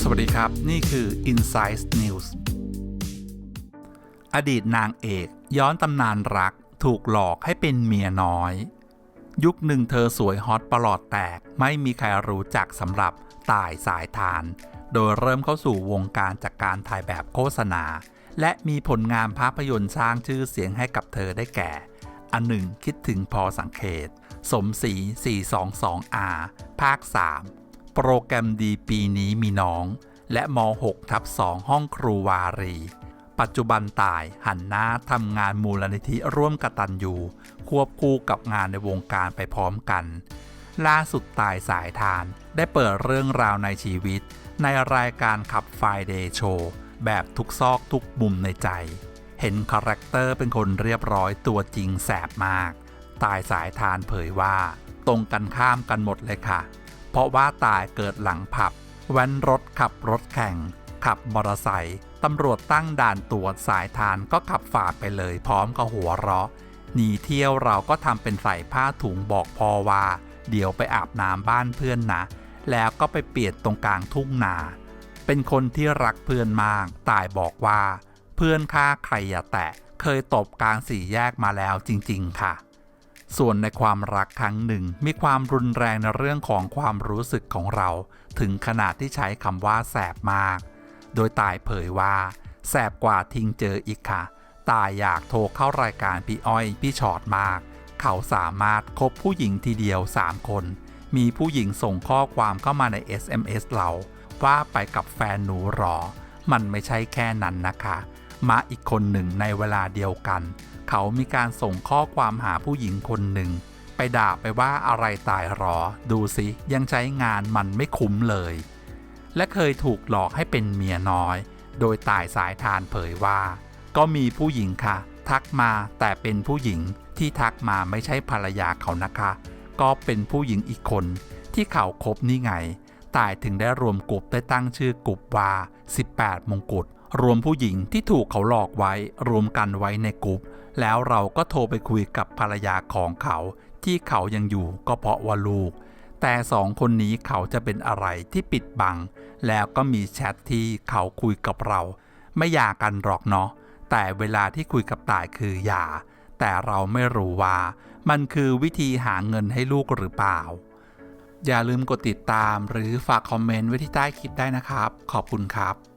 สวัสดีครับ นี่คือ Insight News อดีตนางเอกย้อนตำนานรักถูกหลอกให้เป็นเมียน้อย ยุคหนึ่งเธอสวยฮอตประหลอดแตกไม่มีใครรู้จักสำหรับตายสายทาน โดยเริ่มเข้าสู่วงการจากการถ่ายแบบโฆษณา และมีผลงานภาพยนตร์สร้างชื่อเสียงให้กับเธอได้แก่ อันหนึ่งคิดถึงพอสังเกต สมศรี 422R ภาค 3 โปรแกรมดีปีนี้มีน้อง และม6ทับ2ห้องครูวารี ปัจจุบันตายหันหน้าทำงานมูลนิธิร่วมกตันยูควบคู่กับงานในวงการไปพร้อมกัน ล่าสุดตายสายทานได้เปิดเรื่องราวในชีวิต ในรายการขับไฟเดโชแบบทุกซอกทุกมุมในใจ เห็นคาแรคเตอร์เป็นคนเรียบร้อยตัวจริงแสบมาก ตายสายทานเผยว่า ตรงกันข้ามกันหมดเลยค่ะ เพราะว่าตายเกิดหลังผับ แว้นรถขับรถแข่ง ขับมอเตอร์ไซค์ตำรวจตั้งด่านตรวจสายทานก็ขับฝ่าไปเลยพร้อมกับหัวเราะหนีเที่ยวเราก็ทำเป็นใส่ผ้าถุงบอกพอว่า เดี๋ยวไปอาบน้ำบ้านเพื่อนนะ แล้วก็ไปเปลี่ยนตรงกลางทุ่งนา เป็นคนที่รักเพื่อนมาก ตายบอกว่า เพื่อนฆ่าใครอย่าแตะ เคยตบกลางสี่แยกมาแล้วจริง ๆ ค่ะ ส่วนในความรักครั้งหนึ่ง มีความรุนแรงในเรื่องของความรู้สึกของเรา ถึงขนาดที่ใช้คำว่าแสบมาก โดยตายเผยว่า แสบกว่าทิ้งเจออีกค่ะ ตายอยากโทรเข้ารายการพี่อ้อยพี่ชอดมาก เขาสามารถคบผู้หญิงทีเดียว 3 คน มีผู้หญิงส่งข้อความเข้ามาใน SMS เรา ว่าไปกับแฟนหนูหรอ มันไม่ใช่แค่นั้นนะคะ มาอีกคนหนึ่งในเวลาเดียวกัน เขามีการส่งข้อความหาผู้หญิงคนหนึ่ง ไปด่าไปว่าอะไรตายหรอ ดูสิยังใช้งานมันไม่คุ้มเลย และเคยถูกหลอกให้เป็นเมียน้อย โดยตายสายทานเผยว่า ก็มีผู้หญิงค่ะ ทักมาแต่เป็นผู้หญิงที่ทักมาไม่ใช่ภรรยาเขานะคะ ก็เป็นผู้หญิงอีกคนที่เขาคบนี่ไง ตายถึงได้รวมกลุ่มได้ตั้งชื่อกลุ่มว่า 18 มงกุฎ รวมผู้หญิงที่ถูกเขาหลอกไว้รวมกันไว้ในกลุ่มแล้วเราก็โทรไปคุยกับภรรยาของเขา ที่เขายังอยู่ก็เพราะว่าลูก แต่สองคนนี้เขาจะเป็นอะไรที่ปิดบัง แล้วก็มีแชทที่เขาคุยกับเรา ไม่หย่ากันหรอกเนาะแต่เวลาที่คุยกับตายคือหย่า แต่เราไม่รู้ว่ามันคือวิธีหาเงินให้ลูกหรือเปล่า อย่าลืมกดติดตามหรือฝากคอมเมนต์ไว้ที่ใต้คลิปได้นะครับ ขอบคุณครับ